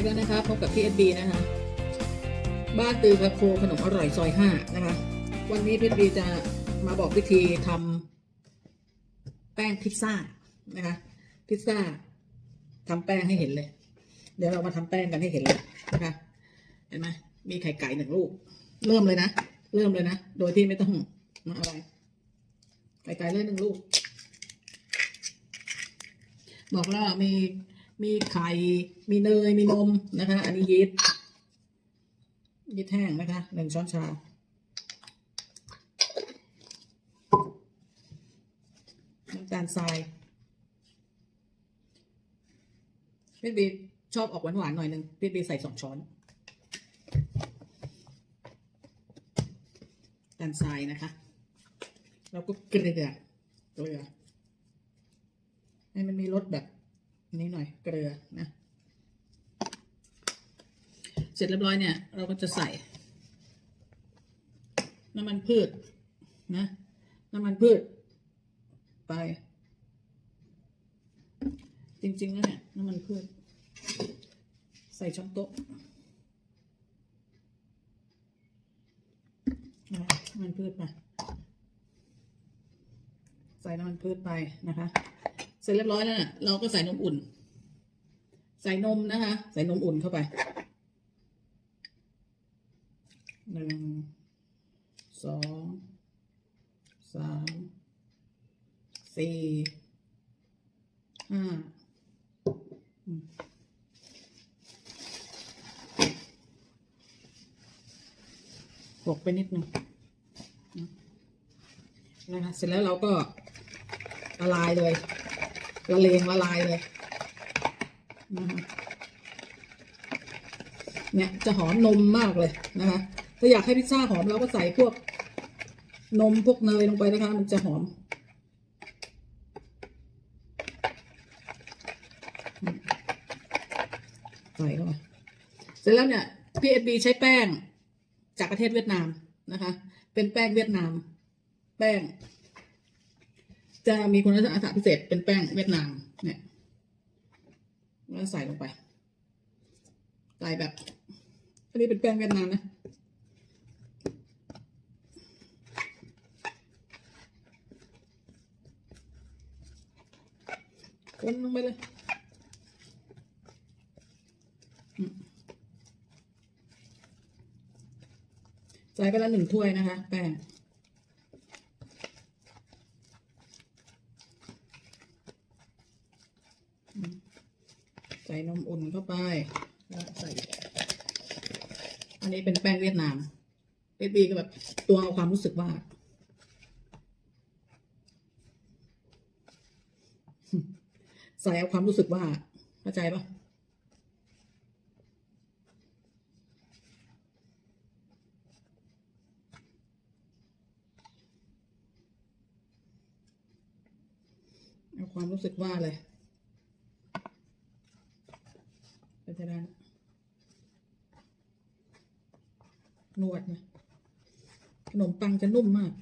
าอีกแล้วนะคะพบกับพี่เอสบีนะคะ บ้านตือกระโคขนมอร่อยซอยห้านะคะ วันนี้พี่เอสบีจะมาบอกวิธีทำแป้งพิซซ่านะคะ พิซซ่าทำแป้งให้เห็นเลย เดี๋ยวเรามาทำแป้งกันให้เห็นเลยนะคะ เห็นไหมมีไข่ไก่หนึ่งลูก เริ่มเลยนะ เริ่มเลยนะ โดยที่ไม่ต้องมาอะไร ไข่ไก่เลยหนึ่งลูก บอกแล้วว่ามี มีไข่ มีเนย มีนมนะคะ อันนี้ยีสต์ยีสต์แห้งนะคะหนึ่งช้อนชา น้ำตาลทรายพี่บีชอบออกหวานๆหน่อยหนึ่งพี่บีใส่สองช้อนน้ำตาลทรายนะคะ แล้วก็เกลือเกลือให้มันมีรสแบบ นี้หน่อยเกลือนะ เสร็จเรียบร้อยเนี่ย เราก็จะใส่ น้ำมันพืชนะ น้ำมันพืช ไป จริงๆแล้วเนี่ยน้ำมันพืช ใส่ช้อนโต๊ะนะน้ำมันพืชไปใส่น้ำมันพืชไปนะคะ เสร็จเรียบร้อยแล้วนี่ยเราก็ใส่นมอุ่น ใส่นมนะคะ ใส่นมอุ่นเข้าไปหนึ่งสองสามสี่ห้าหกไปนิดนึงนะคะเสร็จแล้วเราก็ละลายเลย ละเลงละลายเลยนะคะเนี่ยจะหอมนมมากเลยนะคะ ถ้าอยากให้พิซซ่าหอมเราก็ใส่พวกนมพวกเนยลงไปนะคะ มันจะหอม ใส่เข้าไปเสร็จแล้วเนี่ย PSB ใช้แป้งจากประเทศเวียดนามนะคะ เป็นแป้งเวียดนาม แป้ง จะมีคุณลักษณะพิเศษเป็นแป้งเวียดนามเนี่ยแล้วใส่ลงไปใส่แบบอันนี้เป็นแป้งเวียดนามนะคนลงไปเลยใส่ไปละหนึ่งถ้วยนะคะ แป้ง ใส่นมอุ่นเข้าไปแล้วใส่ อันนี้เป็นแป้งเวียดนามเอสบีก็แบบตัวเอาความรู้สึกว่า ใส่เอาความรู้สึกว่า เข้าใจปะเอาความรู้สึกว่าเลย เป็นจะได้นนวดนะขนมปังจะนุ่มมาก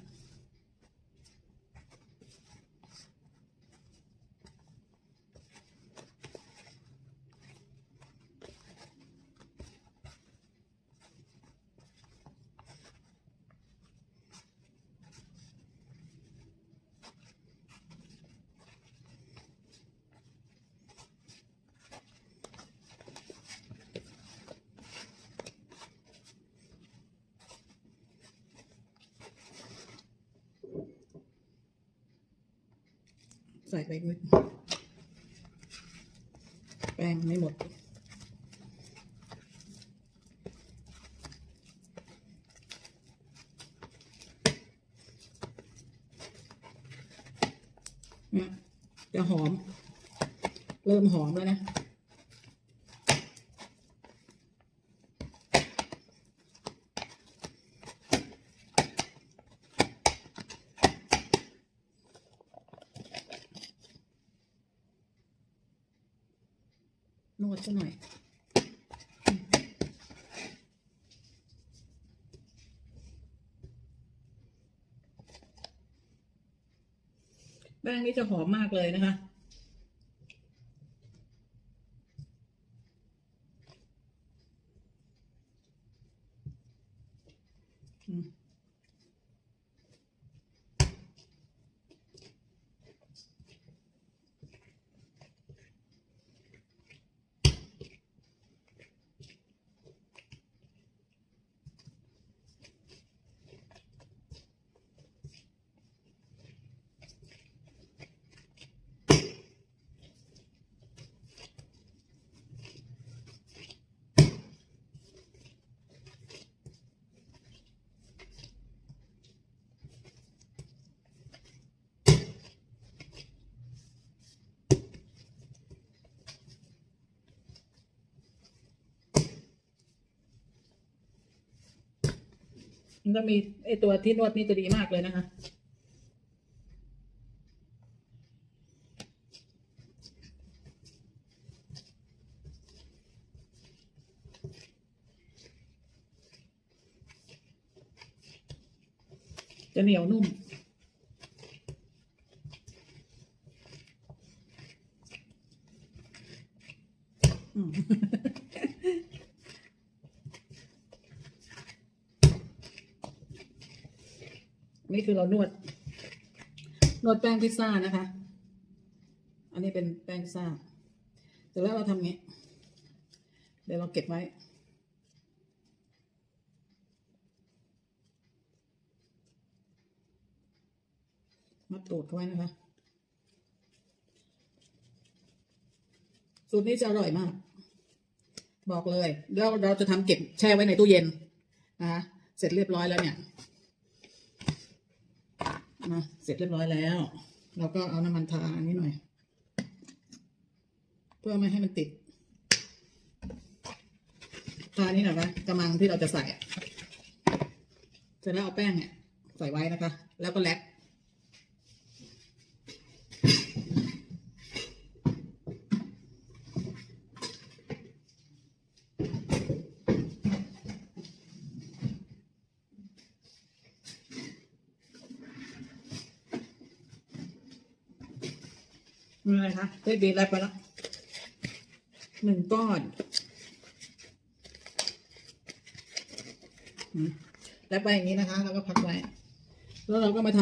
ใส่ไปนิดแป้งไม่หมด จะหอม เริ่มหอมแล้วนะ แป้งนี่จะหอมมากเลยนะคะ อืมันก็มีไอตัวที่นวดนี่จะดีมากเลยนะคะจะเหนียวนุ่ม อืม นี่คือเรานวด นวดแป้งพิซซ่านะคะ อันนี้เป็นแป้งพิซซ่าเสร็จแล้วเราทำงี้ เดี๋ยวเราเก็บไว้มัดตูดเขาไว้นะคะ สูตรนี้จะอร่อยมาก บอกเลย แล้วเราจะทำเก็บแช่ไว้ในตู้เย็นนะคะเสร็จเรียบร้อยแล้วเนี่ย นะเสร็จเรียบร้อยแล้ว เราก็เอาน้ำมันทาอันนี้หน่อย เพื่อไม่ให้มันติดทานี้หน่อยนะกระมังที่เราจะใส่เสร็จแล้วเอาแป้งเนี่ยใส่ไว้นะคะ แล้วก็แลก นะไรคะได้บีบแรปไปแล้วหนึ่งก้อนอืมแรปไปอย่างนี้นะคะแล้วก็พักไว้ แล้วเราก็มาท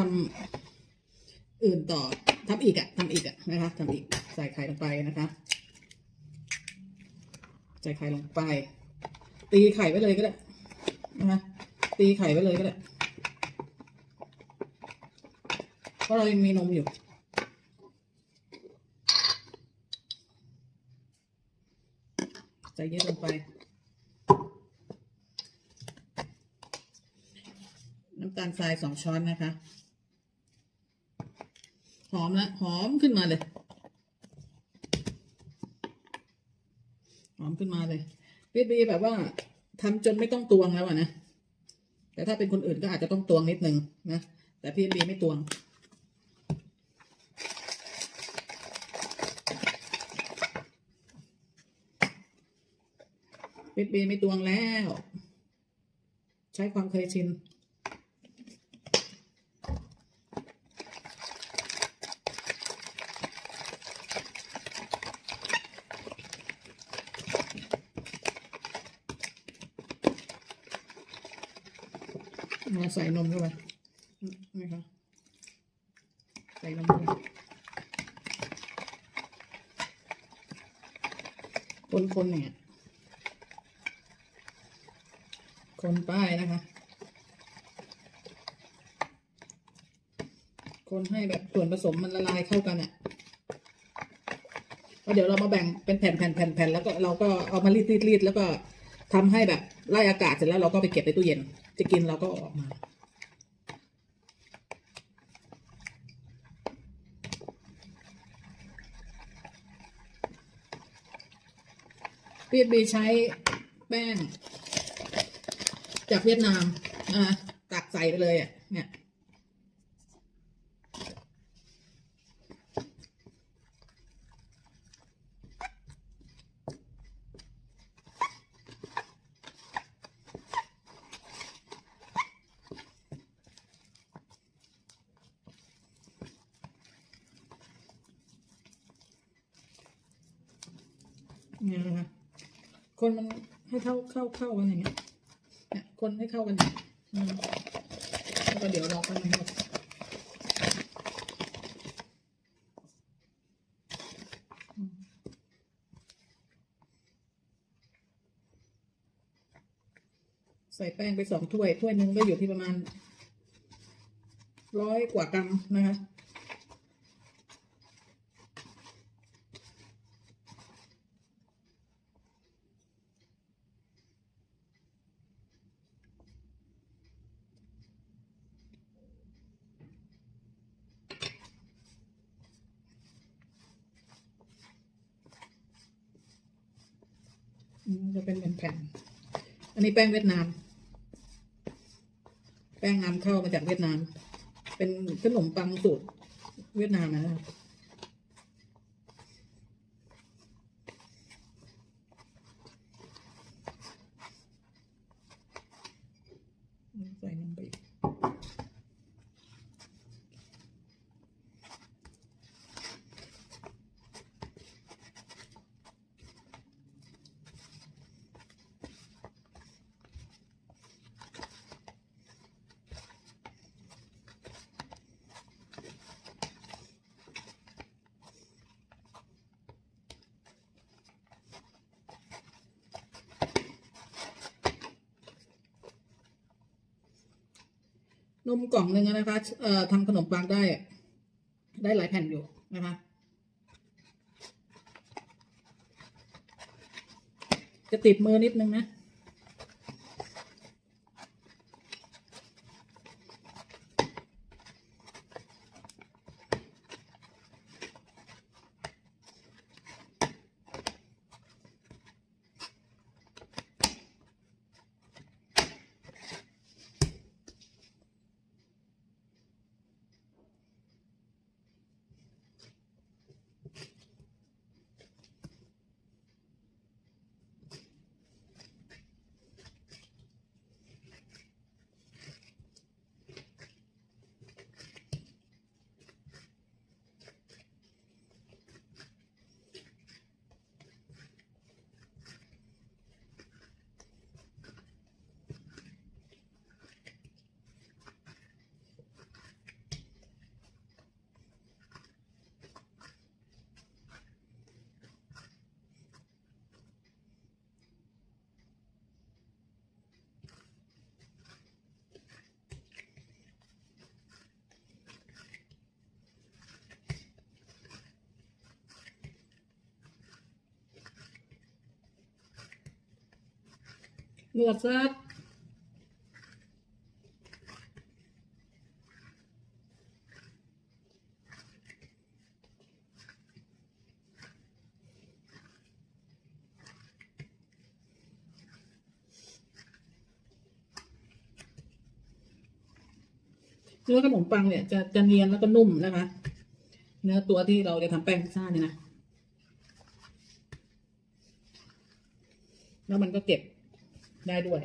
ำอื่นต่อทำอีกอะทำอีกอะนะคะทำอีกใส่ไข่ลงไปนะคะใส่ไข่ลงไป ตีไข่ไว้เลยก็ได้นะคะตีไข่ไว้เลยก็ได้เพราะเรายังมีนมอยู่ ใส่เยอะลงไป น้ำตาลทรายสองช้อนนะคะ หอมแล้วหอมขึ้นมาเลย หอมขึ้นมาเลยพีบีแบบว่าทำจนไม่ต้องตวงแล้วอะนะ แต่ถ้าเป็นคนอื่นก็อาจจะต้องตวงนิดนึงนะ แต่พี่บีไม่ตวง ปิดบีไม่ตวงแล้ว ใช้ความเคยชินมาใส่นมเข้าไปนี่ค่ะใส่นมเข้าไปคนๆเนี่ย คนป้ายนะคะ คนให้แบบส่วนผสมมันละลายเข้ากันอะแล้วเดี๋ยวเรามาแบ่งเป็นแผ่นแผ่นแผ่นแผ่นแล้วก็เราก็เอามารีดรีดรีดแล้วก็ทำให้แบบไล่อากาศเสร็จแล้วเราก็ไปเก็บในตู้เย็น จะกินเราก็ออกมาพีบีใช้แป้ง จากเวียดนามนะคะตักใส่ไปเลยอะเนี่ยเนี่ยนะคะคนมันให้เข้าเข้าเข้ากันอย่างเงี้ยเนี่ย คนให้เข้ากันอย่างเงี้ยอืมแล้วก็เดี๋ยวรอกันหมดอืมใส่แป้งไปสองถ้วย ถ้วยหนึ่งก็อยู่ที่ประมาณร้อยกว่ากรัมนะคะ เป็นแผ่นๆอันนี้แป้งเวียดนาม แป้งนำเข้ามาจากเวียดนาม เป็นขนมปังสูตรเวียดนามนะครับใส่นมไปอีก นมกล่องหนึ่งนะคะเอ่อทำขนมปังได้ ได้หลายแผ่นอยู่นะคะ จะติดมือนิดนึงนะ นวดซักเนื้อขนมปังเนี่ยจะจะเนียนแล้วก็นุ่มนะคะ เนื้อตัวที่เราจะทำแป้งพิซซ่าเนี่ยนะ แล้วมันก็เก็บ ได้ด้วย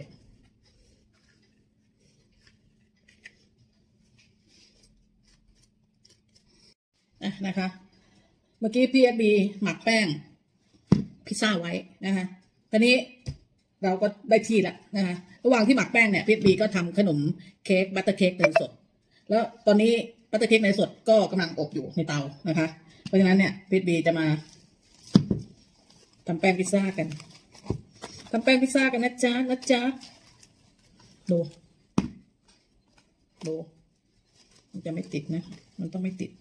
อะนะคะ เมื่อกี้พีเอบีหมักแป้ง พิซซ่าไว้นะคะตอนนี้เราก็ได้ที่ล้วนะคะระหว่างที่หมักแป้งเนี่ยพีเอบีก็ทำขนมเค้กบัตเตอร์เค้กเนยสด แล้วตอนนี้บัตเตอร์เค้กเนยสดก็กำลังอบอยู่ในเตานะคะ เพราะฉะนั้นเนี่ยพีเอบีจะมาทำแป้งพิซซ่ากัน ทำแป้งพิซซ่ากันนะจ๊ะนะจ๊ะดู ดู มันจะไม่ติดนะ มันต้องไม่ติด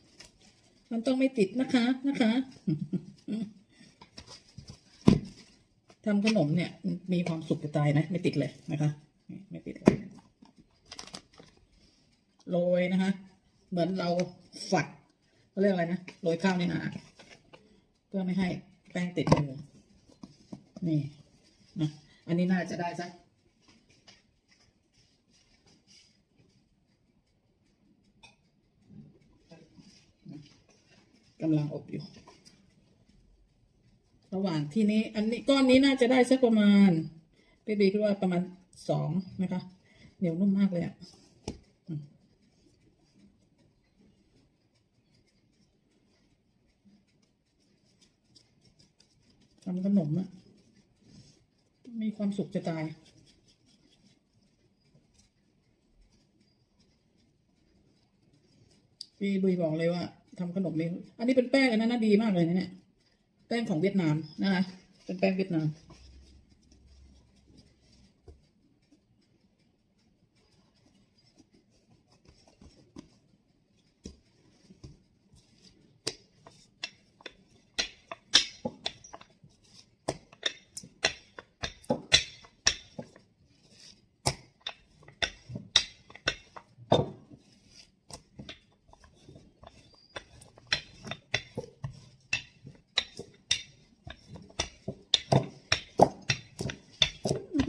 มันต้องไม่ติดนะคะนะคะทำขนมเนี่ย มีความสุขจะตายนะ ไม่ติดเลยนะคะ ไม่ติดเลยโรยนะคะ เหมือนเราฝัดเขาเรียกอะไรนะโรยข้าวในนาเพื่อไม่ให้แป้งติดมือนี่ นะอันนี้น่าจะได้สักกำลังอบอยู่ ระหว่างที่นี้ อันนี้ก้อนนี้น่าจะได้สักประมาณพี่บีคิดว่าประมาณสองนะคะ เหนียวนุ่มมากเลยอะ่ะทำขนมอะ มีความสุขจะตาย พี่บุยบอกเลยว่าทำขนมนี้ อันนี้เป็นแป้งอันนั้นนะดีมากเลยนะเนี่ย แป้งของเวียดนามนะคะ เป็นแป้งเวียดนาม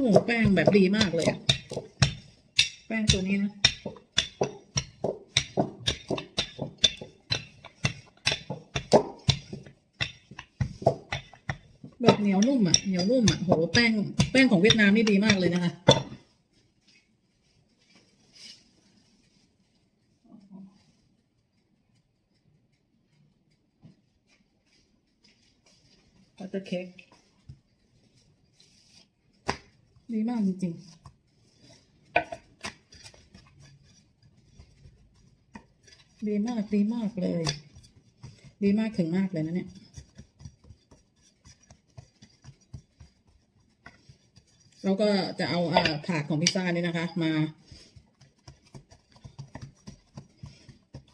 โอ้แป้งแบบดีมากเลยแป้งตัวนี้นะแบบเหนียวนุ่มอะเหนียวนุ่มอะโหแป้งแป้งของเวียดนามนี่ดีมากเลยนะคะเอาตอร์เค้ก ดีมากจริงๆดีมากดีมากเลย ดีมากถึงมากเลยนะเนี่ย เราก็จะเอาอ่าถาดของพิซซ่านี่นะคะ มา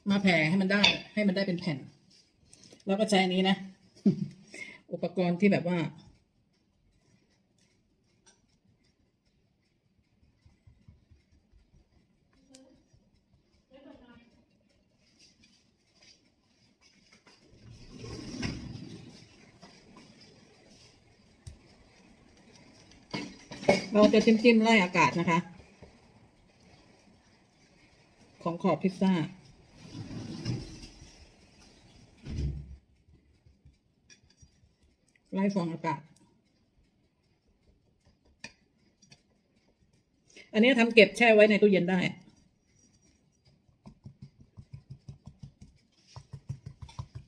มาแผ่ให้มันได้ ให้มันได้เป็นแผ่น แล้วก็ใช้อันนี้นะ อุปกรณ์ที่แบบว่า เราจะจิ้มจิ้มๆไล่อากาศนะคะ ของขอบพิซซ่า ไล่ฟองอากาศ อันนี้ทำเก็บแช่ไว้ในตู้เย็นได้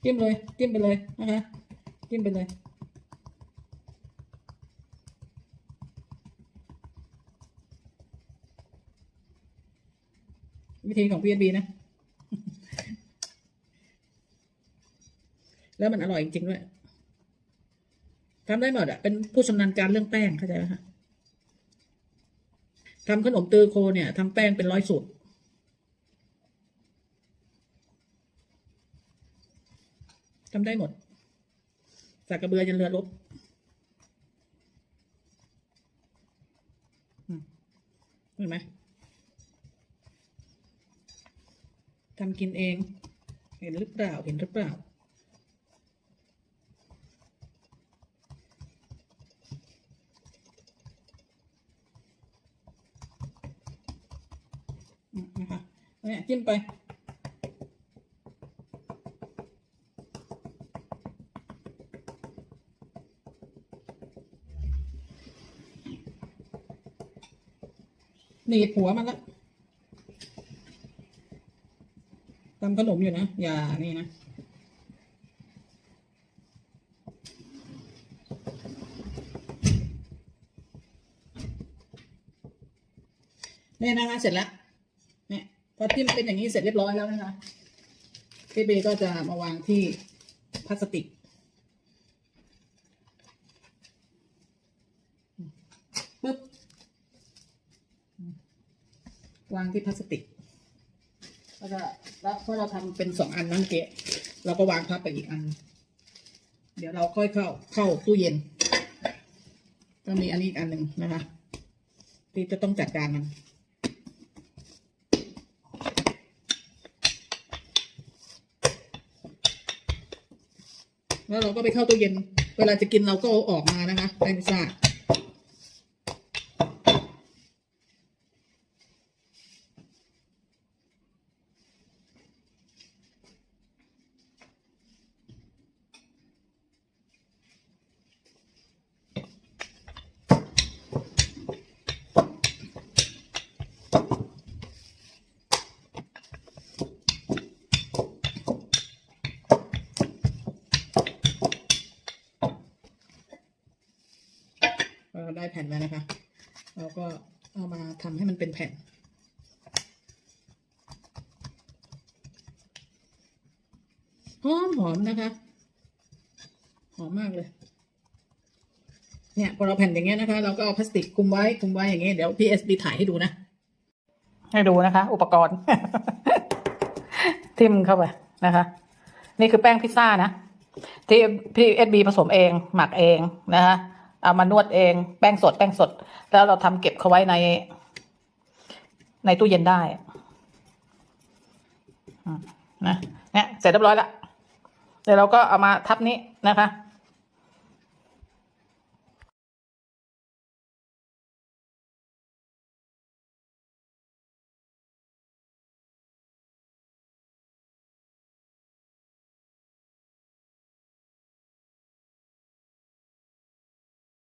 จิ้มเลยจิ้มไปเลยนะคะจิ้มไปเลย วิธีของ PSB นะ แล้วมันอร่อยจริงๆด้วยทำได้หมดอะเป็นผู้ชำนาญการเรื่องแป้งเข้าใจไหมคะทำขนมตือโคเนี่ยทำแป้งเป็นร้อยสูตรทำได้หมดสากกระเบือยันเรือรบเห็นไหม ทำกินเอง เห็นหรือเปล่า เห็นหรือเปล่า นะคะเนี่ยจิ้มไปหนีบหัวมันละ ทำขนมอยู่นะ อย่านี่นะนี่นะคะเสร็จแล้วเนี่ยพอจิ้มเป็นอย่างนี้เสร็จเรียบร้อยแล้วนะคะพี่เบก็จะมาวางที่พลาสติก ปึ๊บ วางที่พลาสติก แล้วก็แล้วพราะเราทำเป็นสองอันนั่นเกะเราก็วางพับไปอีกอัน เดี๋ยวเราค่อยเข้าเข้าตู้เย็นก็มีอันนี้อีกอันหนึ่งนะคะที่จะต้องจัดการมันแล้วเราก็ไปเข้าตู้เย็น เวลาจะกินเราก็เอาออกมานะคะแป้งพิซซ่าเราได้แผ่นแล้วนะคะ เราก็เอามาทำให้มัน เป็นแผ่น หอมหอมนะคะ หอมมากเลย เนี่ยพอเราแผ่นอย่างเงี้ยนะคะ เราก็เอาพลาสติกคลุมไว้คลุมไว้อย่างเงี้ยเดี๋ยว PSB ถ่ายให้ดูนะ ให้ดูนะคะ อุปกรณ์ ทิมเข้าไปนะคะ นี่คือแป้งพิซซ่านะที่พี่เอสบีผสมเอง หมักเองนะคะเอามานวดเองแป้งสดแป้งสด แล้วเราทำเก็บเขาไว้ใน ในตู้เย็นได้นะเนี่ยเสร็จเรียบร้อยละเดี๋ยวเราก็เอามาทับนี้นะคะ